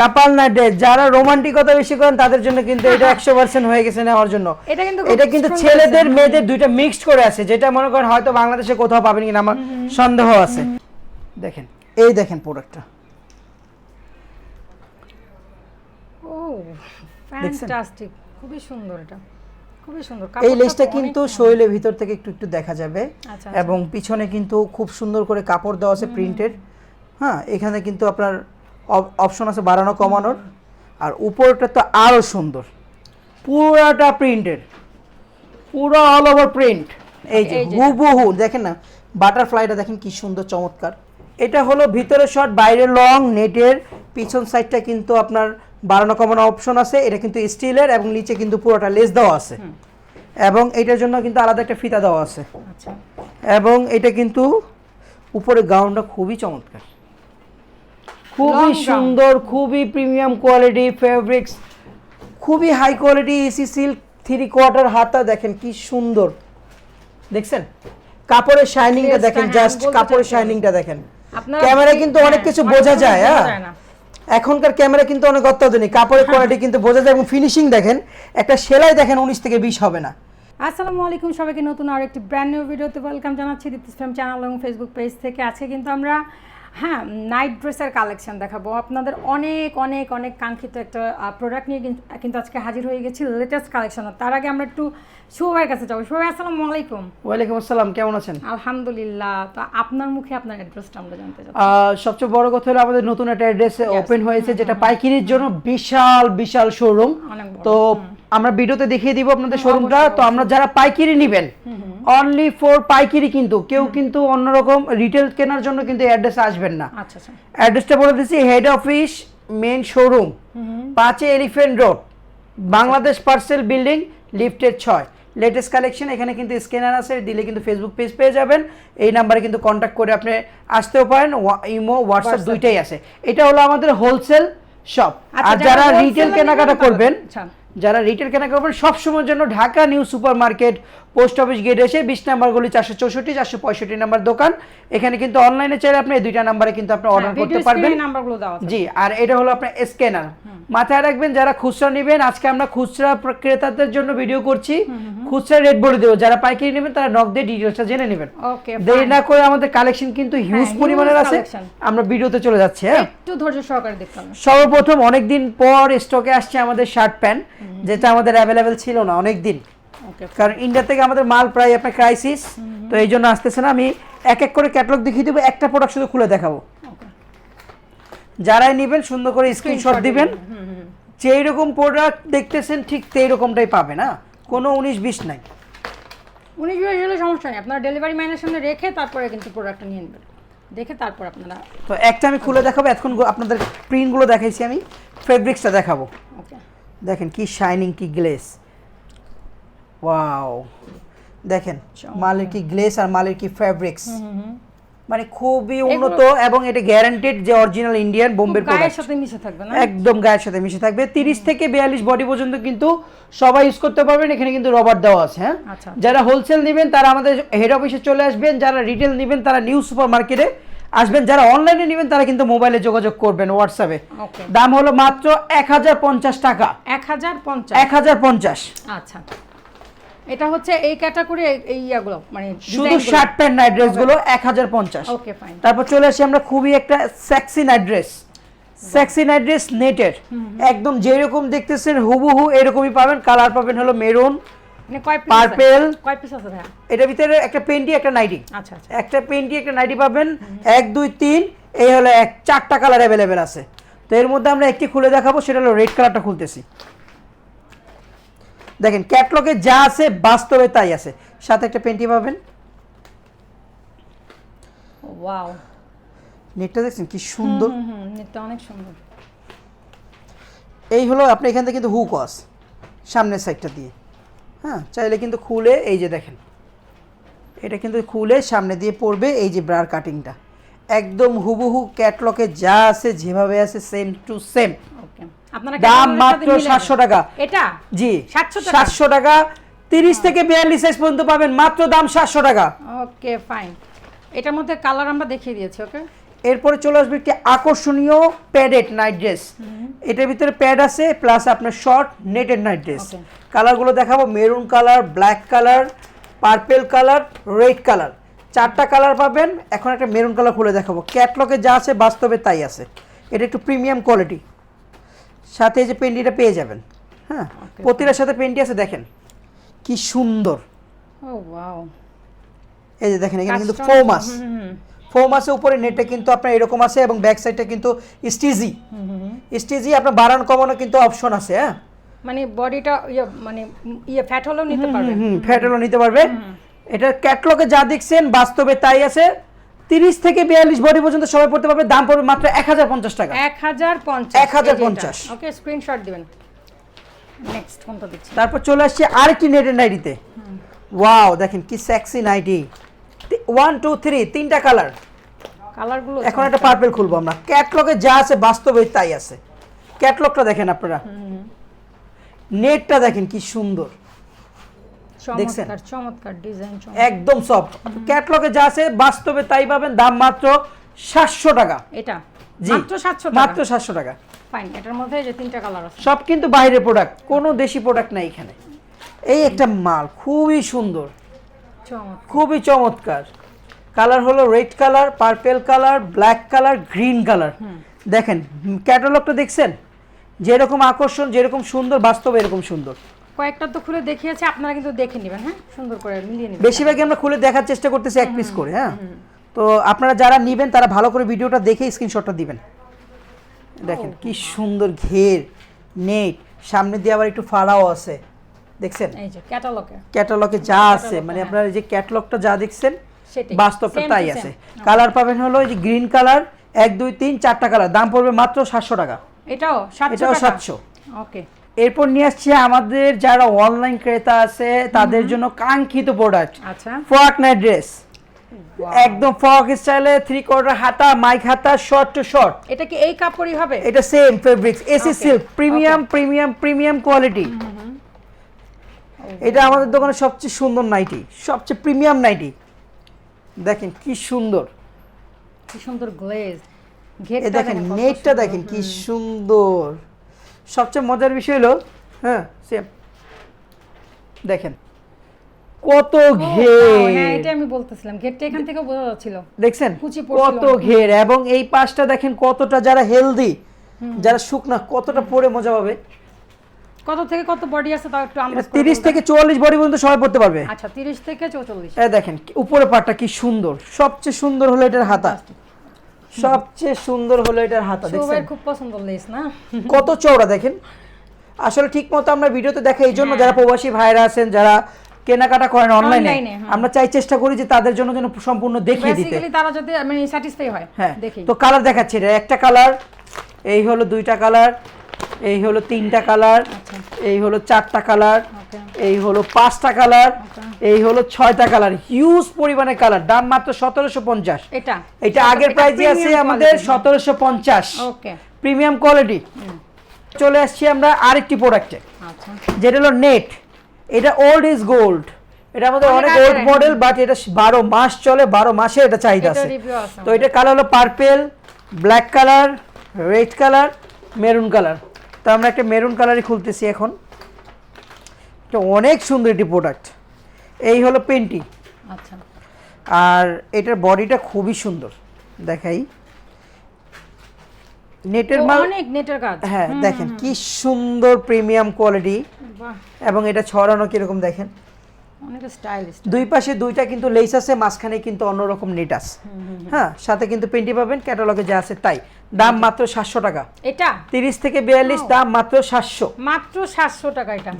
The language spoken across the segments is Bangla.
কাপাল না যারা রোমান্টিকতা বেশি করেন তাদের জন্য কিন্তু এটা একশো পার্সেন্ট হয়ে গেছে নেওয়ার জন্য। এটা কিন্তু এটা কিন্তু ছেলেদের মেয়েদের দুইটা মিক্সড করে আছে যেটা মনে করেন হয়তো বাংলাদেশে কোথাও পাবেন কিনা আমার সন্দেহ আছে। দেখেন এই দেখেন প্রোডাক্টটা ও ফ্যান্টাস্টিক খুবই সুন্দর এটা। খুবই সুন্দর। এই লেসটা কিন্তু শৈলের ভিতর থেকে একটু একটু দেখা যাবে। আচ্ছা, এবং পিছনে কিন্তু খুব সুন্দর করে কাপড় দেওয়া আছে প্রিন্টেড হ্যাঁ এখানে কিন্তু আপনার অপশন আছে বাড়ানো কমানোর। আর উপরটা তো আরও সুন্দর। পুরোটা প্রিন্টেড পুরো অল ওভার প্রিন্ট এই যে হুবহু দেখেন না বাটারফ্লাইটা দেখেন কি সুন্দর চমৎকার। এটা হলো ভিতরে শর্ট বাইরে লং নেটের পিছন সাইডটা কিন্তু আপনার বাড়ানো কমানো অপশন আছে। এটা কিন্তু স্টিলের এবং নিচে কিন্তু পুরোটা লেস দেওয়া আছে। এবং এটার জন্য কিন্তু আলাদা একটা ফিতা দেওয়া আছে। আচ্ছা। এবং এটা কিন্তু উপরে গাউনটা খুবই চমৎকার। খুবই সুন্দর খুবই প্রিমিয়াম কোয়ালিটি ফেব্রিক্স খুবই high quality AC silk three quarter হাতা দেখেন কি সুন্দর। দেখছেন? কাপড়ের শাইনিংটা দেখেন হ্যাঁ, জাস্ট কাপড়ের শাইনিংটা দেখেন। ঠিক- কিন্তু অনেক হ্যাঁ, কিছু বোঝা যায় হ্যাঁ। এখনকার ক্যামেরা কিন্তু অনেক অত্যাধুনিক কাপড়ের কোয়ালিটি কিন্তু বোঝা যায় এবং ফিনিশিং দেখেন একটা সেলাই দেখেন উনিশ থেকে বিশ হবে না। আসসালামু আলাইকুম সবাইকে নতুন আর একটি ব্র্যান্ড নিউ ভিডিওতে ওয়েলকাম জানাচ্ছি। দীপ্তি ফ্যাম চ্যানেল এবং ফেসবুক পেজ থেকে। আজকে কিন্তু আমরা হ্যাঁ নাইট ড্রেসের কালেকশন দেখাবো। আপনাদের অনেক অনেক অনেক কাঙ্ক্ষিত একটা প্রোডাক্ট নিয়ে কিন্তু- আজকে হাজির হয়ে গেছি লেটেস্ট কালেকশন তার আগে আমরা একটু শুভের কাছে যাব। শুভ আসসালামু আলাইকুম। ওয়ালাইকুম আসসালাম কেমন আছেন? আলহামদুলিল্লাহ। তো আপনার মুখে আপনার অ্যাড্রেসটা আমরা জানতে চাই সবচেয়ে বড় কথা হলো আমাদের নতুন একটা অ্যাড্রেস ওপেন হয়েছে যেটা পাইকারির জন্য বিশাল বিশাল শোরুম তো আমরা ভিডিওতে দেখিয়ে দিব আপনাদের শোরুমটা তো আমরা যারা পাইকারি নেবেন অনলি ফর পাইকারি কিন্তু কেউ কিন্তু অন্যরকম রিটেল কেনার জন্য কিন্তু অ্যাড্রেস আসবেন না। আচ্ছা আচ্ছা। অ্যাড্রেসটা বলে দিচ্ছি হেড অফিস মেন শোরুম পাঁচে elephant road Bangladesh parcel building লিফটের ছয়। লেটেস্ট কালেকশন এখানে কিন্তু স্ক্যানার আছে দিলে কিন্তু ফেসবুক পেজ পেয়ে যাবেন। এই নাম্বারে কিন্তু কন্ট্যাক্ট করে আপনি আসতেও পারেন ইমো হোয়াটসঅ্যাপ দুইটাই আছে। এটা হলো আমাদের হোলসেল শপ আচ্ছা, আর যারা যারা রিটেল কেনাকাটা করবেন আচ্ছা। যারা রিটেল কেনা করবেন সবসময়ের জন্য Dhaka new super market post office gate এসে বিশ নাম্বার গলি চারশো চৌষট্টি চারশো পঁয়ষট্টি নাম্বার দোকান। এখানে কিন্তু অনলাইনে চাইলে আপনি এই দুইটা নাম্বারে কিন্তু আপনি অর্ডার করতে পারবেন। জি আর এটা হলো আপনার স্ক্যানার মাথায় রাখবেন যারা খুচরা নেবেন আজকে আমরা খুচরা ক্রেতাদের জন্য ভিডিও করছি। খুচরা রেট বলে দেবো। যারা পাইকারি নেবেন তারা নক দিয়ে ডিটেলসটা জেনে নেবেন। দেরি না করে আমাদের কালেকশন কিন্তু হিউজ huge পরিমাণের আছে। আমরা ভিডিওতে চলে যাচ্ছি হ্যাঁ? একটু ধৈর্য সহকারে দেখতে সর্বপ্রথম অনেকদিন পর স্টকে আসছে আমাদের শার্ট প্যান্ট যেটা আমাদের অ্যাভেলেবেল ছিল না অনেক দিন ওকে কারণ ইন্ডিয়া থেকে আমাদের মাল প্রায় আপনার ক্রাইসিস তো এই জন্য আসতেছে না। আমি এক এক করে ক্যাটালগ দেখিয়ে দেবো একটা প্রোডাক্ট শুধু খুলে দেখাবো। যারাই নেবেন সুন্দর করে স্ক্রিনশট দিবেন। যেই রকম প্রোডাক্ট দেখতেছেন ঠিক সেই রকমটাই পাবে না। কোনো উনিশ বিশ নাই। উনিশ বিশ হলে সমস্যা নেই। আপনারা ডেলিভারি ম্যানের সামনে রেখে তারপরে কিন্তু প্রোডাক্টটা নিয়ে নেবেন। দেখে তারপর আপনারা তো একটা আমি খুলে দেখাবো এখন আপনাদের প্রিন্টগুলো দেখাইছি আমি। ফেব্রিক্সটা দেখাবো। ওকে দেখেন কি শাইনিং কি গ্লেস ওয়াও দেখেন মালের কি গ্লেস আর মালের কি ফেব্রিক্স মানে খুবই উন্নত এবং এটা গ্যারান্টেড যে অরিজিনাল ইন্ডিয়ান বোম্বের গায়ের সাথে মিশে থাকবে না? একদম গায়ের সাথে মিশে থাকবে। তিরিশ থেকে বিয়াল্লিশ বডি পর্যন্ত কিন্তু সবাই ইউজ করতে পারবেন। এখানে কিন্তু রবার দেওয়া আছে হ্যাঁ? আচ্ছা। যারা হোলসেল নেবেন তারা আমাদের হেড অফিসে চলে আসবেন। যারা রিটেল নেবেন তারা নিউ সুপার মার্কেটে আসবেন। যারা অনলাইনে নেবেন তারা কিন্তু মোবাইলে যোগাযোগ করবেন হোয়াটসঅ্যাপে দাম হলো মাত্র এক হাজার পঞ্চাশ টাকা। এক হাজার পঞ্চাশ। এক হাজার পঞ্চাশ। আচ্ছা। এটা হচ্ছে এই ক্যাটাগরি এই ইয়াগুলো মানে শুধু শার্ট প্যান্ট নাইট ড্রেসগুলো এক হাজার পঞ্চাশ। ওকে ফাইন তারপর চলে আসি আমরা খুবই একটা sexy night dress sexy night dress নেটের একদম যেরকম দেখতেছেন হুবহু এরকমই পাবেন। কালার পাবেন হলো মেরুন মানে কয় পিস আছে? ভাইয়া? এটার ভিতরে একটা পেন্টি একটা নাইটি আচ্ছা আচ্ছা। একটা পেন্টি একটা নাইটি পাবেন। এক দুই তিন এই হলো এক চারটা কালার অ্যাভেলেবেল আছে। তো এর মধ্যে আমরা একটি খুলে দেখাবো সেটা হলো রেড কালারটা খুলতেছি। দেখেন ক্যাটলগে যা আছে বাস্তবে তাই আছে। সাথে একটা পেন্টি পাবেন। ওয়াও নেটটা দেখছেন? কি সুন্দর। নেটটা অনেক সুন্দর। এই হলো আপনি এখান থেকে কিন্তু হুক আস সামনের সাইডটা দিয়ে। হ্যাঁ চাইলে কিন্তু খুলে এই যে দেখেন। এটা কিন্তু খুলে সামনে দিয়ে পড়বে এই যে ব্রার কাটিংটা একদম হুবহু ক্যাটলকে যা আছে যেভাবে আছে সেম টু সেম দাম মাত্র সাতশো টাকা। এটা? জি 700 সাতশো টাকা তিরিশ থেকে বিয়াল্লিশ সাইজ পর্যন্ত পাবেন মাত্র দাম সাতশো টাকা। ওকে ফাইন এটার মধ্যে কালার আমরা দেখিয়ে দিয়েছি ওকে? এরপরে চলে আসবে একটি আকর্ষণীয় প্যাডেড নাইট ড্রেস এটার ভিতরে প্যাড আছে প্লাস আপনার শর্ট নেটেড নাইট ড্রেস কালারগুলো দেখাবো maroon colour black colour purple colour red colour চারটা কালার পাবেন এখন একটা মেরুন কালার খুলে দেখাবো। ক্যাটলগে যা আছে বাস্তবে তাই আছে। এটা একটু প্রিমিয়াম কোয়ালিটি সাথে যে পেন্টিটা পেয়ে যাবেন। হ্যাঁ. প্রতিটার সাথে পেন্টি আছে দেখেন। কি সুন্দর। ও ওয়াও এই যে দেখেন এখানে কিন্তু ফোম আছে। ফোম আছে উপরে নেটে কিন্তু আপনার এরকম আছে এবং ব্যাক সাইডটা কিন্তু স্টিজি। স্টিজি আপনার বাড়ানো কমানো কিন্তু অপশন আছে হ্যাঁ। মানে বডিটা ইয়ে মানে ইয়ে ফ্যাট হলেও নিতে পারবে। হুম ফ্যাটেলও নিতে পারবে। এটা ক্যাটলগে যা দেখছেন বাস্তবে তাই আছে। তিরিশ থেকে বিয়াল্লিশ বডি পর্যন্ত সবাই পড়তে পারবে। দাম পড়বে মাত্র এক হাজার পঞ্চাশ টাকা। এক হাজার পঞ্চাশ। 1050 ওকে স্ক্রিনশট দিবেন। নেক্সট কোনটা দিচ্ছি তারপর চলে আসছে আরেকটি নেটের নাইটিতে ওয়াও দেখেন কি sexy nightie one two three তিনটা কালার কালারগুলো এখন একটা পার্পেল খুলবো আমরা। ক্যাটলগে যা আছে বাস্তবে তাই আছে। ক্যাটলগটা দেখেন আপনারা। নেটটা দেখেন কি সুন্দর। দেখছেন? চমৎকার চমৎকার ডিজাইন একদম ক্যাটলগে যা আছে বাস্তবে তাই পাবেন দাম মাত্র সাতশো টাকা। এটা? জি। মাত্র সাতশো মাত্র সাতশো টাকা। ফাইন এটার মধ্যে যে তিনটা কালার আছে। সব কিন্তু বাইরের প্রোডাক্ট কোনো দেশি প্রোডাক্ট নাই এখানে। এই একটা মাল খুবই সুন্দর। খুবই চমৎকার। কালার হলো red colour purple colour black colour green colour দেখেন ক্যাটালগটা দেখছেন? যেরকম আকর্ষণ যেরকম সুন্দর বাস্তবে এরকম সুন্দর। কয়েকটা তো খুলে দেখিয়েছে আপনারা কিন্তু দেখে নেবেন হ্যাঁ? সুন্দর করে মিলিয়ে নেবেন। বেশিরভাগই আমরা খুলে দেখার চেষ্টা করতেছি এক পিস করে হ্যাঁ? তো আপনারা যারা নেবেন তারা ভালো করে ভিডিওটা দেখে স্ক্রিনশটটা দিবেন। দেখেন কি সুন্দর ঘের নেট সামনে দিয়ে আবার একটু ফাড়াও আছে। দেখছেন? এই যে ক্যাটালগে ক্যাটালগে যা আছে মানে আপনার এই যে ক্যাটালগটা যা দেখছেন বাস্তবটা তাই আছে। কালার পাবেন হলো এই যে গ্রিন কালার এক দুই তিন চারটা কালার দাম পড়বে মাত্র সাতশো টাকা। এটাও এটাও? সাতশো। ওকে এরপর নিয়ে আসছে আমাদের যারা অনলাইন ক্রেতা আছে তাদের জন্য কাঙ্ক্ষিত প্রোডাক্ট আচ্ছা। ফ্রক নাইট ড্রেস একদম ফ্রক স্টাইলে থ্রি কোয়ার্টার হাতা মাইক হাতা শর্ট টু শর্ট এটা কি এই কাপড়ই হবে? এটা same fabrics AC silk premium premium premium quality এটা আমাদের দোকানে সবচেয়ে সুন্দর নাইটি সবচেয়ে প্রিমিয়াম নাইটি দেখেন কি সুন্দর। কি সুন্দর গ্লেজ দেখেন নেটটা দেখেন কি সুন্দর। সবচেয়ে মজার বিষয় হলো হ্যাঁ সেম দেখেন কত হ্যাঁ ঘের। এটা আমি বলতেছিলাম ঘেরটা এখান থেকে বোঝা যাচ্ছিল। দেখছেন? কত ঘের এবং এই পাশটা দেখেন কতটা যারা হেলদি যারা শুকনা কতটা পরে মজা পাবে। কত থেকে কত বডি আছে তাও একটু করে তিরিশ থেকে চুয়াল্লিশ বডি পর্যন্ত সবাই পড়তে পারবে। আচ্ছা তিরিশ থেকে চৌচল্লিশ। এ দেখেন উপরে পাটটা কি সুন্দর। সবচেয়ে সুন্দর হলো এটার হাতা। সবচেয়ে সুন্দর হলো এটার হাতা দেখছেন? খুব পছন্দ লেস না? কত চওড়া দেখেন? আসলে ঠিক মতো আমরা ভিডিওতে দেখা এই জন্য হ্যাঁ। যারা প্রবাসী ভাইরা আছেন যারা কেনাকাটা করেন অনলাইনে হ্যাঁ। আমরা চাই চেষ্টা করি যে তাদের জন্য যেন সম্পূর্ণ দেখিয়ে দিতে। তারা যদি মানে স্যাটিসফাই হয় হ্যাঁ। দেখি। তো কালার দেখাচ্ছি এটা একটা কালার এই হলো দুইটা কালার এই হলো তিনটা কালার আচ্ছা। এই হলো চারটা কালার এই হলো পাঁচটা কালার এই হলো ছয়টা কালার হিউজ পরিমাণে কালার দাম মাত্র সতেরোশো পঞ্চাশ। এটা? এটা আগের প্রাইজে আছে আমাদের সতেরোশো পঞ্চাশ। প্রিমিয়াম কোয়ালিটি চলে আসছি আমরা আরেকটি প্রোডাক্টে আচ্ছা। যেটা হলো নেট এটা ওল্ড ইজ গোল্ড এটা আমাদের অনেক ওল্ড মডেল বাট এটা বারো মাস চলে বারো মাসে এটা চাহিদা আছে। তো এটা কালার হলো purple black colour red colour maroon colour তো আমরা একটা মেরুন কালারই খুলতেছি এখন। এটা অনেক সুন্দর একটি প্রোডাক্ট এই হলো পেন্টি। আচ্ছা। আর এটার বডিটা খুবই সুন্দর দেখাই। নেটের মাল অনেক নেটের কাজ। হ্যাঁ দেখেন কি সুন্দর প্রিমিয়াম কোয়ালিটি এবং এটা ছড়ানো কীরকম দেখেন। অনেক স্টাইলিশ দুই পাশে দুইটা কিন্তু লেস আছে মাঝখানে কিন্তু অন্যরকম নেট আছে। হ্যাঁ সাথে কিন্তু পেন্টি পাবেন ক্যাটালগে যা আছে তাই। দাম মাত্র সাতশো টাকা। এটা? তিরিশ থেকে বিয়াল্লিশ দাম মাত্র সাতশো। মাত্র সাতশো টাকা এটা।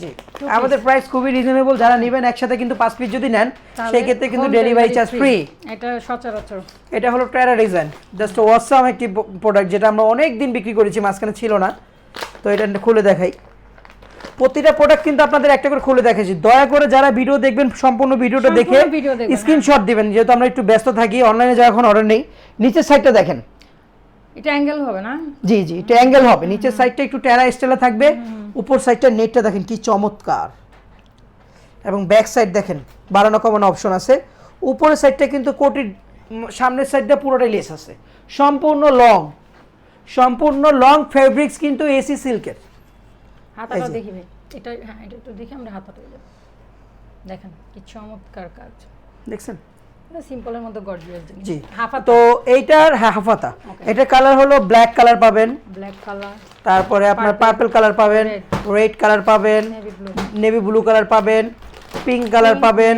আমাদের প্রাইস খুবই রিজনেবল যারা নেবেন একসাথে কিন্তু পাঁচ পিস যদি নেন সেই ক্ষেত্রে কিন্তু ডেলিভারি চার্জ ফ্রি এটা সচরাচর। এটা হলো ট্যারা ডিজাইন জাস্ট ওয়াসাম একটি প্রোডাক্ট যেটা আমরা অনেক দিন বিক্রি করেছি মাঝখানে ছিল না। তো এটা খুলে দেখাই। প্রতিটা প্রোডাক্ট কিন্তু আপনাদের একটা করে খুলে দেখাচ্ছি। দয়া করে যারা ভিডিও দেখবেন সম্পূর্ণ ভিডিওটা দেখে স্ক্রিনশট দিবেন যেহেতু আমরা একটু ব্যস্ত থাকি অনলাইনে যাওয়া এখন অর্ডার নেই নিচের সাইডটা দেখেন। এটা অ্যাঙ্গেল হবে না? জি জি এটা অ্যাঙ্গেল হবে। নিচের সাইডটা একটু টেরা স্টাইলে থাকবে উপর সাইডটা নেটটা দেখেন কি চমৎকার। এবং ব্যাক সাইড দেখেন বাড়ানো কমানো অপশন আছে। উপরের সাইডটা কিন্তু কোটি উম, সামনের সাইডটা পুরোটাই লেস আছে। সম্পূর্ণ লং সম্পূর্ণ লং ফেব্রিক্স কিন্তু এসি সিল্কের হাতাটা এই যে। দেখি ভাই। এটা হ্যাঁ এটা একটু দেখি আমরা হাতাটা দেখেন কি চমৎকার কাজ। দেখছেন? সিম্পলের মধ্যে গর্জিয়াস জি তো এইটার হ্যাঁ হাফাতা. এটার কালার হলো ব্ল্যাক কালার পাবেন। ব্ল্যাক কালার তারপরে আপনার পার্পল কালার পাবেন রেড কালার পাবেন নেভি ব্লু কালার পাবেন পিঙ্ক কালার পাবেন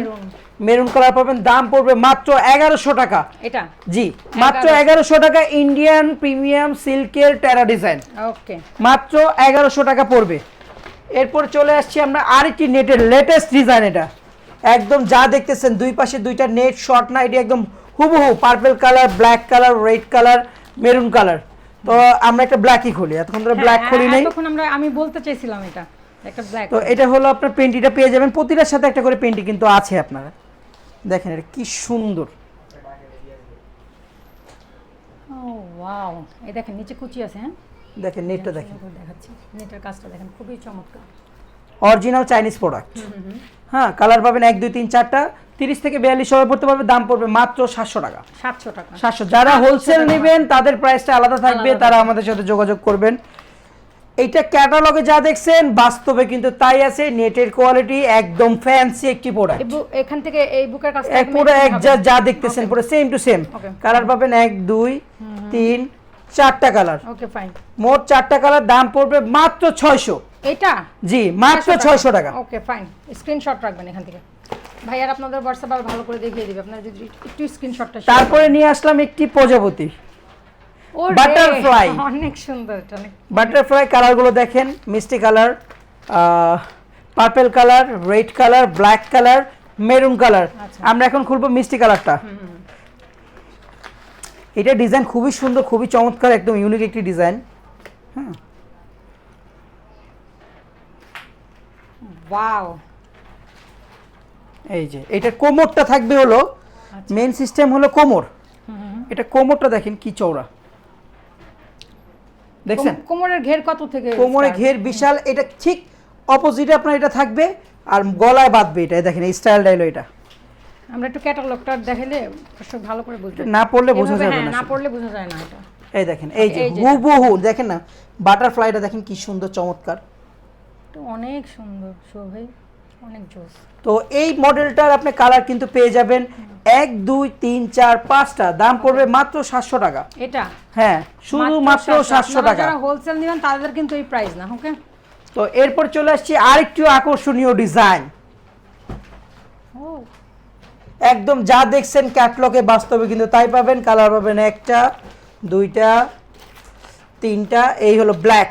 মেরুন কালার পাবেন দাম পড়বে মাত্র এগারোশো টাকা। এটা? জি মাত্র এগারোশো টাকা ইন্ডিয়ান প্রিমিয়াম সিল্কের টেরা ডিজাইন ওকে মাত্র এগারোশো টাকা পড়বে। এরপর চলে আসছি আমরা আরেকটি নেটের লেটেস্ট ডিজাইন এটা। একদম যা দেখতেছেন দুই পাশে দুইটা নেট শর্ট না এটি একদম হুবহু purple colour black colour red colour maroon colour তো আমরা একটা ব্ল্যাকই খুলি এতক্ষণ ধরে ব্ল্যাক খুলি নেই। তখন আমরা আমি বলতে চাইছিলাম এটা একটা ব্ল্যাক তো এটা হলো আপনার পেন্টিটা পেয়ে যাবেন প্রতিটার সাথে একটা করে পেন্টি কিন্তু আছে আপনারা। দেখেন এটা কি সুন্দর। ও ওয়াও এই দেখেন নিচে কুচি আছে হ্যাঁ? দেখেন নেটটা দেখেন। দেখাচ্ছি। নেটের কাজটা দেখেন খুবই চমৎকার। Original Chinese product. হ্যাঁ কালার পাবেন এক দুই তিন চারটা। তিরিশ থেকে বিয়াল্লিশ সবাই পড়তে পারবে দাম পড়বে মাত্র সাতশো টাকা। সাতশো টাকা। সাতশো। যারা হোলসেল নেবেন তাদের প্রাইসটা আলাদা থাকবে তারা আমাদের সাথে যোগাযোগ করবেন। এইটা ক্যাটালগে যা দেখছেন বাস্তবে কিন্তু তাই আছে নেটের কোয়ালিটি একদম ফ্যান্সি একটি প্রোডাক্ট এখান থেকে এই বুকের এক পুরো এক যা যা দেখতেছেন পুরো সেম টু সেম কালার পাবেন এক দুই তিন চারটা কালার ওকে ফাইন মোট চারটা কালার দাম পড়বে মাত্র ছয়শো। এটা? জি মাত্র ছয়শো টাকা। ওকে ফাইন স্ক্রিনশট রাখবেন এখান থেকে। ভাইয়ার আপনাদের হোয়াটসঅ্যাপ আর ভালো করে দেখিয়ে দিবে। আপনারা যদি একটু স্ক্রিনশটটা তারপরে নিয়ে আসলাম একটি প্রজাপতি। butterfly। অনেক সুন্দর এটা অনেক বাটারফ্লাই কালারগুলো দেখেন মিষ্টি colour purple colour red colour black colour maroon colour. আমরা এখন খুলবো মিষ্টি কালারটা এটা ডিজাইন খুবই সুন্দর খুবই চমৎকার একদম ইউনিক একটি ডিজাইন ওয়াও এই যে এটার কোমরটা থাকবে হলো মেন সিস্টেম হলো কোমর। এটা কোমরটা দেখেন কি চওড়া। দেখছেন? কোমরের ঘের কত থেকে কোমরে start? ঘের বিশাল এটা ঠিক অপোজিটে আপনার এটা থাকবে আর গলায় বাঁধবে এটা দেখেন এই স্টাইলটা হলো এটা। আমরা একটু ক্যাটালগটা দেখাইলে দর্শক ভালো করে বুঝবে। না পড়লে বোঝা যাবে হ্যাঁ, না না পড়লে বোঝা যায় না এটা। এই দেখেন এই যে। হুবহু দেখেন না বাটারফ্লাইটা দেখেন কি সুন্দর চমৎকার। তো অনেক সুন্দর শোভাই অনেক জোস তো এই মডেলটার আপনি কালার কিন্তু পেয়ে যাবেন। এক দুই তিন চার পাঁচটা। দাম পড়বে মাত্র সাতশো টাকা। এটা? হ্যাঁ শুধু মাত্র সাতশো। টাকা। যারা হোলসেল নেবেন তাদের কিন্তু এই প্রাইস না ওকে তো এরপর চলে আসছি আরেকটু আকর্ষণীয় ডিজাইন একদম যা দেখছেন ক্যাটলগে বাস্তবে কিন্তু তাই পাবেন। কালার পাবেন একটা দুইটা তিনটা। এই হলো ব্ল্যাক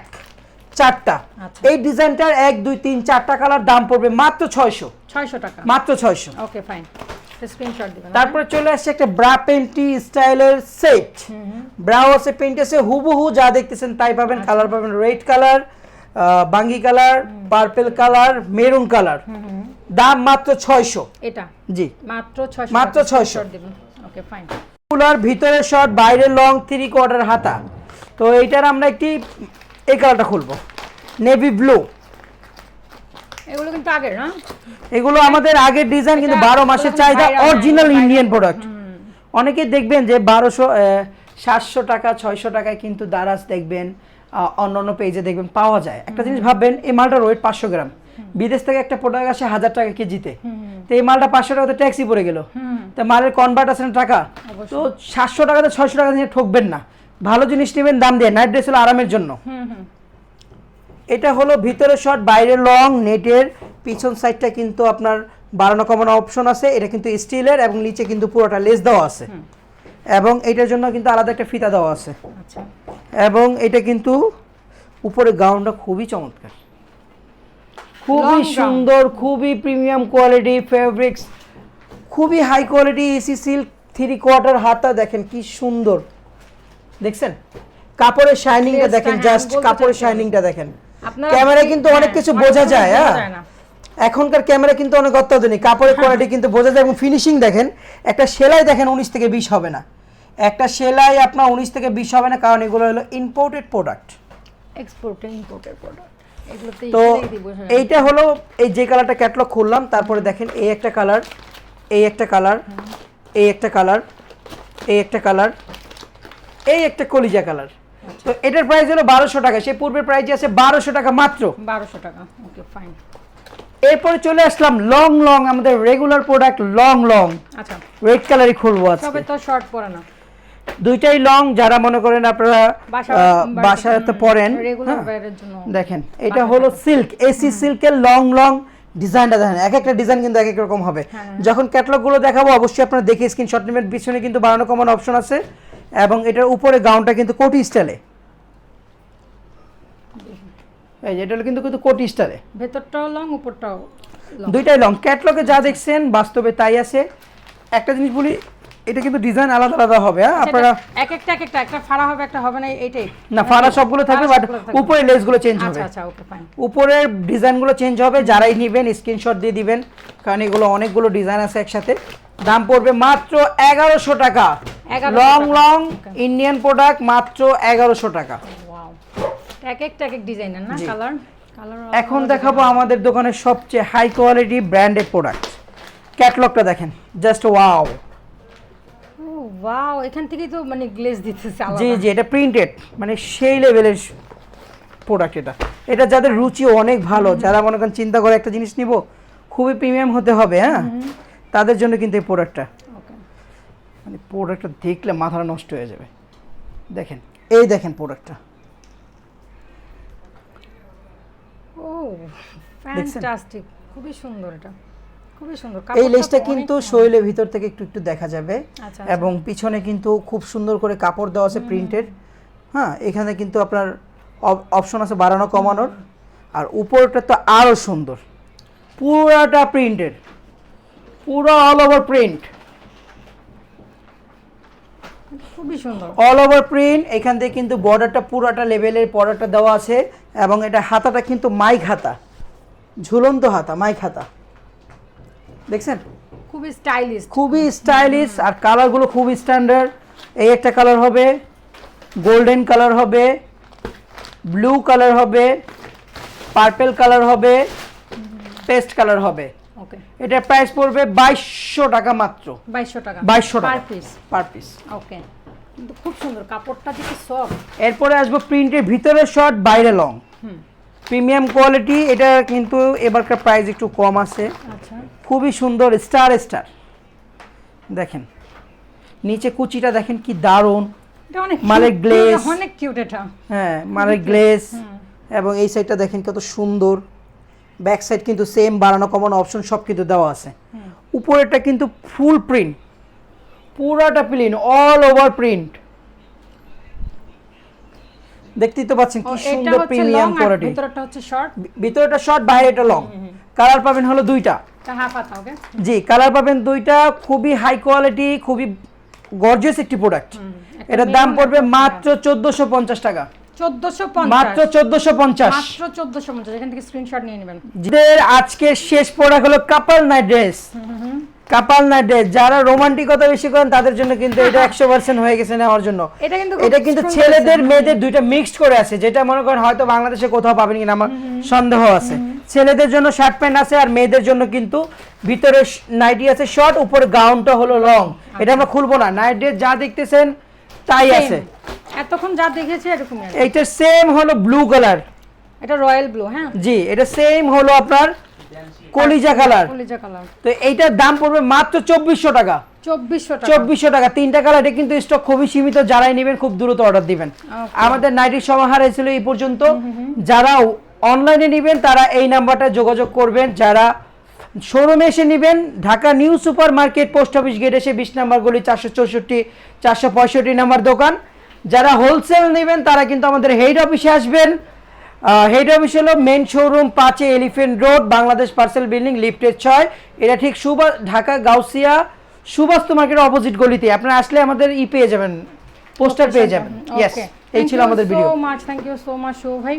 চারটা। আচ্ছা। এই ডিজাইনটার এক দুই তিন চারটা কালার দাম পড়বে মাত্র ছয়শো। ছয়শো টাকা। মাত্র ছয়শো। ওকে ফাইন তারপরে চলে আসছে একটা ব্রা পেন্টি স্টাইলের সেট। ব্রাও আছে পেন্ট আছে হুবহু যা দেখতেছেন তাই পাবেন। আচ্ছা। কালার পাবেন রেড কালার বাঙ্গি colour purple colour maroon colour. দাম মাত্র ছয়শো। এটা? জি। মাত্র ছয়শো মাত্র 600 দিবেন। ওকে ফাইন কুলার ভিতরে শর্ট বাইরে লং থ্রি কোয়ার্টার হাতা। তো এইটার আমরা একটি এই কালারটা খুলবো। নেভি ব্লু এগুলো কিন্তু আগের না এগুলো আমাদের আগের ডিজাইন কিন্তু বারো মাসের চাহিদা অরিজিনাল ইন্ডিয়ান প্রোডাক্ট অনেকে দেখবেন যে বারোশো সাতশো টাকা ছয়শো টাকায় কিন্তু দারাজ দেখবেন আহ, অন্যান্য পেজে দেখবেন পাওয়া যায়। একটা জিনিস ভাববেন এই মালটার ওয়েট পাঁচশো গ্রাম। বিদেশ থেকে একটা প্রোডাক্ট আসে হাজার টাকা কেজিতে। তো এই মালটা পাঁচশো টাকাতে ট্যাক্সি পড়ে গেল। তো মালের কনভার্ট আছে না টাকা? তো সাতশো টাকাতে ছয়শো টাকা দিয়ে ঠকবেন না। ভালো জিনিস নেবেন দাম দিয়ে নাইট ড্রেস হলো আরামের জন্য। এটা হলো ভিতরে শর্ট বাইরে লং নেটের পিছন সাইডটা কিন্তু আপনার বাড়ানো কমানো অপশন আছে। এটা কিন্তু স্টিলের এবং নিচে কিন্তু পুরোটা লেস দেওয়া আছে। এবং এটার জন্য কিন্তু আলাদা একটা ফিতা দেওয়া আছে। আচ্ছা। এবং এটা কিন্তু উপরে গাউনটা খুবই চমৎকার। খুবই সুন্দর খুবই প্রিমিয়াম কোয়ালিটি ফেব্রিক্স খুবই high quality AC silk three quarter হাতা দেখেন কি সুন্দর। দেখছেন? কাপড়ের শাইনিংটা দেখেন হ্যাঁ, জাস্ট কাপড়ের শাইনিংটা দেখেন। ক্যামেরায় কিন্তু অনেক হ্যাঁ, কিছু বোঝা যায় হ্যাঁ। এখনকার ক্যামেরা কিন্তু অনেক অত্যাধুনিক কাপড়ের কোয়ালিটি কিন্তু বোঝা যায় এবং ফিনিশিং দেখেন একটা সেলাই দেখেন উনিশ থেকে বিশ হবে না। একটা সেলাই আপনার উনিশ থেকে বিশ হবে না কারণ এগুলো হলো ইম্পোর্টেড প্রোডাক্ট ইম্পোর্টের প্রোডাক্ট তো যায় এইটা হলো এই যে কালারটা ক্যাটলগ খুললাম তারপরে দেখেন এই একটা কালার এই একটা কালার এই একটা কালার এই একটা কালার এই একটা কলিজা কালার। তো এটার প্রাইস হলো বারোশো টাকা সেই পূর্বের প্রাইস আছে বারোশো টাকা মাত্র। বারোশো টাকা ওকে ফাইন এরপরে চলে আসলাম লং লং আমাদের রেগুলার প্রোডাক্ট লং লং আচ্ছা। রেড কালারই খুলবো আজকে। সবে তো শর্ট পরে না। দুইটাই লং যারা মনে করেন আপনারা বাসাতে পরেন রেগুলার হ্যাঁ। জন্য দেখেন এটা হলো সিল্ক এসি সিল্কের লং লং ডিজাইনটা দেখেন এক একটা ডিজাইন কিন্তু এক এক রকম হবে। যখন ক্যাটালগগুলো দেখাবো অবশ্যই আপনারা দেখে স্ক্রিনশট নেবেন পিছনে কিন্তু বানানো কমানো অপশন আছে। এবং এটার উপরে গাউনটা কিন্তু কোটি স্টাইলে। এই এটা হলো কিন্তু কিন্তু কোটি স্টাইলে। ভেতরটাও লং উপরটাও দুইটাই লং ক্যাটলগে যা দেখছেন বাস্তবে তাই আছে। একটা জিনিস বলি এটা কিন্তু ডিজাইন আলাদা আলাদা হবে হ্যাঁ? আপনারা এক একটা এক একটা একটা ফাড়া হবে একটা হবে না এইটাই। না ফাড়া সবগুলো থাকবে বাট। উপরে লেসগুলো চেঞ্জ হবে। আচ্ছা আচ্ছা ওকে ফাইন উপরের ডিজাইনগুলো চেঞ্জ হবে যারাই নেবেন স্ক্রিনশট দিয়ে দিবেন কারণ এগুলো অনেকগুলো ডিজাইন আছে একসাথে। দাম পড়বে মাত্র এগারোশো টাকা। লং লং ইন্ডিয়ান প্রোডাক্ট মাত্র এগারোশো টাকা। ওয়াও এক একটা এক এক ডিজাইনের না কালার কালার এখন দেখাবো আমাদের দোকানের সবচেয়ে হাই কোয়ালিটি ব্র্যান্ডেড প্রোডাক্ট ক্যাটলগটা দেখেন। জাস্ট ওয়াও ওয়াও এখান থেকেই তো মানে গ্লেজ দিতেছে জি জি এটা প্রিন্টেড মানে সেই লেভেলের প্রোডাক্ট এটা। এটা যাদের রুচি অনেক ভালো যারা মনে করেন চিন্তা করে একটা জিনিস নিব খুবই প্রিমিয়াম হতে হবে হ্যাঁ? তাদের জন্য কিন্তু এই প্রোডাক্টটা মানে প্রোডাক্টটা দেখলে মাথাটা নষ্ট হয়ে যাবে। দেখেন এই দেখেন প্রোডাক্টটা ও ফ্যান্টাস্টিক খুবই সুন্দর এটা। খুবই সুন্দর। এই লেসটা কিন্তু শৈলের ভিতর থেকে একটু একটু দেখা যাবে। আচ্ছা এবং পিছনে কিন্তু খুব সুন্দর করে কাপড় দেওয়া আছে প্রিন্টেড। হ্যাঁ এখানে কিন্তু আপনার অপশন আছে বাড়ানো কমানোর। আর উপরটা তো আরও সুন্দর। পুরাটা প্রিন্টেড পুরো অল ওভার প্রিন্ট খুবই সুন্দর। অল ওভার প্রিন্ট এখান থেকে কিন্তু বর্ডারটা পুরোটা লেভেলের বর্ডারটা দেওয়া আছে। এবং এটা হাতাটা কিন্তু মাইক হাতা। ঝুলন্ত হাতা মাইক হাতা। দেখছেন? খুবই স্টাইলিশ খুবই স্টাইলিশ আর কালারগুলো খুবই স্ট্যান্ডার্ড এই একটা কালার হবে গোল্ডেন কালার হবে ব্লু কালার হবে পার্পেল কালার হবে পেস্ট কালার হবে। ওকে এটার প্রাইস পড়বে বাইশশো টাকা মাত্র। বাইশশো টাকা। 2200 টাকা। Per piece per piece okay কিন্তু খুব সুন্দর কাপড়টা দেখি সফট এরপরে আসব প্রিন্টের ভিতরে শর্ট বাইরে লং হুম। প্রিমিয়াম কোয়ালিটি এটা কিন্তু এবারকার প্রাইস একটু কম আছে। আচ্ছা। খুবই সুন্দর স্টার স্টার। দেখেন নিচে কুচিটা দেখেন কি দারুণ। এটা অনেক মালের cute, glaze। অনেক কিউট এটা। হ্যাঁ মানে গ্লেস এবং এই সাইডটা দেখেন কত সুন্দর। ব্যাক সাইড কিন্তু সেম বাড়ানো কমানো অপশন সব কিন্তু দেওয়া আছে। উপরেরটা কিন্তু ফুল প্রিন্ট পুরাটা প্রিন্ট অল ওভার প্রিন্ট দেখতেই তো পাচ্ছেন কি সুন্দর প্রিমিয়াম কোয়ালিটি ভিতরটা হচ্ছে শর্ট ভিতরেটা শর্ট বাইরেটা লং কালার পাবেন হলো দুইটা। জি কালার পাবেন দুইটা খুবই হাই কোয়ালিটি খুবই গর্জিয়াস একটি প্রোডাক্ট এটার দাম পড়বে মাত্র চোদ্দোশো পঞ্চাশ টাকা। চোদ্দশো মাত্র চোদ্দোশো পঞ্চাশ। মাত্র চোদ্দশো পঞ্চাশ এখান থেকে স্ক্রিনশট নিয়ে নেবেন। যাদের আজকের শেষ প্রোডাক্ট হলো couple night dress couple dress যারা রোমান্টিকতা বেশি করেন তাদের জন্য কিন্তু এটা একশো পার্সেন্ট হয়ে গেছে নেওয়ার জন্য। এটা কিন্তু এটা কিন্তু ছেলেদের মেয়েদের দুইটা মিক্সড করে আছে যেটা মনে করেন হয়তো বাংলাদেশে কোথাও পাবেন কিনা আমার সন্দেহ আছে। ছেলেদের জন্য শার্ট প্যান্ট আছে আর মেয়েদের জন্য কিন্তু ভিতরে নাইটি আছে শর্ট উপরে গাউনটা হলো লং এটা আমরা খুলবো না। নাইট ড্রেস যা দেখতেছেন তাই আছে। এতক্ষণ যা দেখেছি এরকমই আছে। এইটা সেম হলো ব্লু কালার এটা রয়্যাল ব্লু হ্যাঁ। জি এটা সেম হলো আপনার কলিজা কালার। কলিজা কালার। তো এইটার দাম পড়বে মাত্র চব্বিশশো টাকা। চব্বিশশো টাকা। তিনটা কালার এটা কিন্তু স্টক খুবই সীমিত যারাই নেবেন খুব দ্রুত অর্ডার দিবেন। আমাদের নাইটির সমাহার হয়েছিল এই পর্যন্ত। যারা অনলাইনে নেবেন তারা এই নাম্বারটা যোগাযোগ করবেন। যারা শোরুমে এসে নেবেন Dhaka new super market post office gate এসে বিশ নাম্বার গলি চারশো চৌষট্টি চারশো পঁয়ষট্টি নাম্বার দোকান। যারা হোলসেল নেবেন তারা কিন্তু আমাদের হেড অফিসে আসবেন। হেড অফিস হলো মেন শোরুম পাঁচে elephant road Bangladesh parcel building লিফটের ছয়। এটা ঠিক সুবা ঢাকা গাউসিয়া সুবাস্তু মার্কেটের অপোজিট গলিতে। আপনারা আসলে আমাদের ই পেয়ে যাবেন পোস্টার পেয়ে যাবেন। ইয়েস এই ছিল আমাদের video so much thank you so much show ভাই।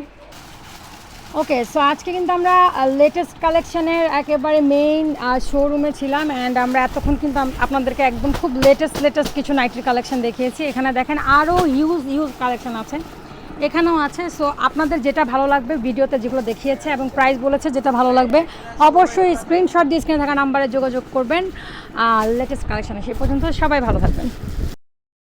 ওকে সো আজকে কিন্তু আমরা লেটেস্ট কালেকশনের একেবারে মেইন শোরুমে ছিলাম অ্যান্ড আমরা এতক্ষণ কিন্তু আপনাদেরকে একদম খুব লেটেস্ট লেটেস্ট কিছু নাইটির কালেকশন দেখিয়েছি। এখানে দেখেন আরও হিউজ হিউজ কালেকশন আছে। এখানেও আছে। সো আপনাদের যেটা ভালো লাগবে, ভিডিওতে যেগুলো দেখিয়েছে এবং প্রাইস বলেছে যেটা ভালো লাগবে, অবশ্যই স্ক্রিনশট দিয়ে স্ক্রিনে থাকা নাম্বারে যোগাযোগ করবেন। আর লেটেস্ট কালেকশানে সেই পর্যন্ত সবাই ভালো থাকবেন।